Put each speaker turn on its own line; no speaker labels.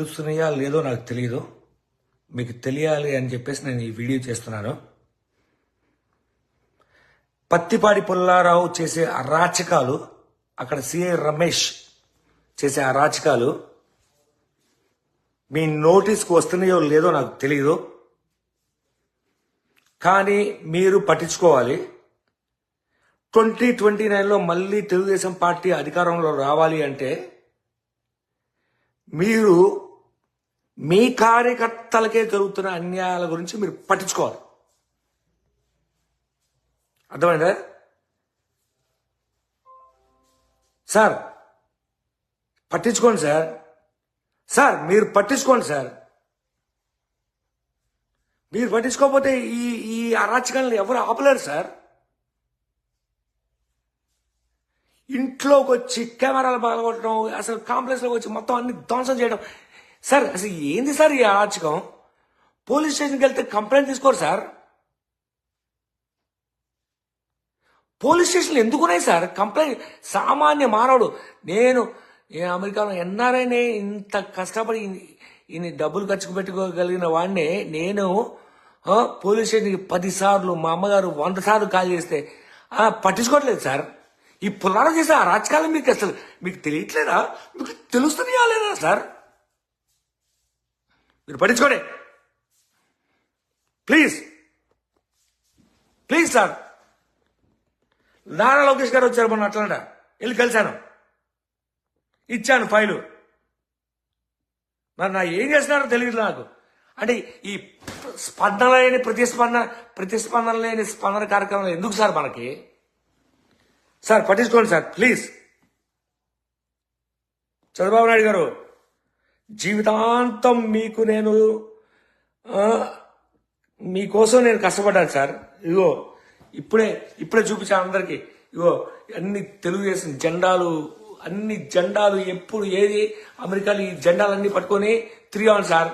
తెలుస్తున్నాయా లేదో నాకు తెలియదు మీకు తెలియాలి అని చెప్పేసి నేను ఈ వీడియో చేస్తున్నాను. పత్తిపాడి పుల్లారావు చేసే అరాచకాలు అక్కడ సిఐ రమేష్ చేసే అరాచకాలు మీ నోటీస్కు వస్తున్నాయో లేదో నాకు తెలియదు కానీ మీరు పట్టించుకోవాలి. ట్వంటీ ట్వంటీ నైన్లో మళ్ళీ తెలుగుదేశం పార్టీ అధికారంలో రావాలి అంటే మీరు మీ కార్యకర్తలకే జరుగుతున్న అన్యాయాల గురించి మీరు పట్టించుకోవాలి. అర్థమైందా? సార్ పట్టించుకోండి సార్. సార్ మీరు పట్టించుకోండి సార్. మీరు పట్టించుకోకపోతే ఈ ఈ అరాచకాలను ఎవరు ఆపలేరు సార్? ఇంట్లోకి వచ్చి కెమెరాలు పగలగొట్టడం అసలు కాంప్లెక్స్లోకి వచ్చి మొత్తం అన్ని ధ్వంసం చేయడం సార్ అసలు ఏంది సార్ ఈ అరాచకం? పోలీస్ స్టేషన్కి వెళ్తే కంప్లైంట్ తీసుకోరు సార్. పోలీస్ స్టేషన్లు ఎందుకున్నాయి సార్? కంప్లైంట్ సామాన్య మానవుడు. నేను నేను అమెరికాలో ఎన్ఆర్ఐనే ఇంత కష్టపడి ఇన్ని- డబ్బులు ఖర్చు పెట్టుకోగలిగిన వాడిని నేను పోలీస్ స్టేషన్కి పది సార్లు మా అమ్మగారు వంద సార్లు కాల్ చేస్తే పట్టించుకోవట్లేదు సార్. ఈ పుల్లారం చేసే ఆ రాజకాలం మీకు అసలు మీకు తెలియట్లేదా? మీకు తెలుస్తుందా లేదా సార్? మీరు పట్టించుకోండి. Please please sir Nara Lokesh garu వచ్చారు మొన్న అట్లా వెళ్ళి కలిశాను. ఇచ్చాను ఫైలు. మరి నా ఏం చేస్తున్నారో తెలియదు నాకు. అంటే ఈ స్పందన లేని ప్రతిస్పందన ప్రతిస్పందన లేని స్పందన కార్యక్రమం ఎందుకు సార్ మనకి? సార్ పట్టించుకోండి సార్. ప్లీజ్ చంద్రబాబు నాయుడు గారు జీవితాంతం మీకు నేను మీకోసం నేను కష్టపడ్డాను సార్. ఇగో ఇప్పుడే ఇప్పుడే చూపించాను అందరికి. ఇగో అన్ని తెలుగుదేశం జెండాలు అన్ని జెండాలు ఎప్పుడు ఏది అమెరికాలో ఈ జెండాలన్నీ పట్టుకొని తిరిగాను సార్.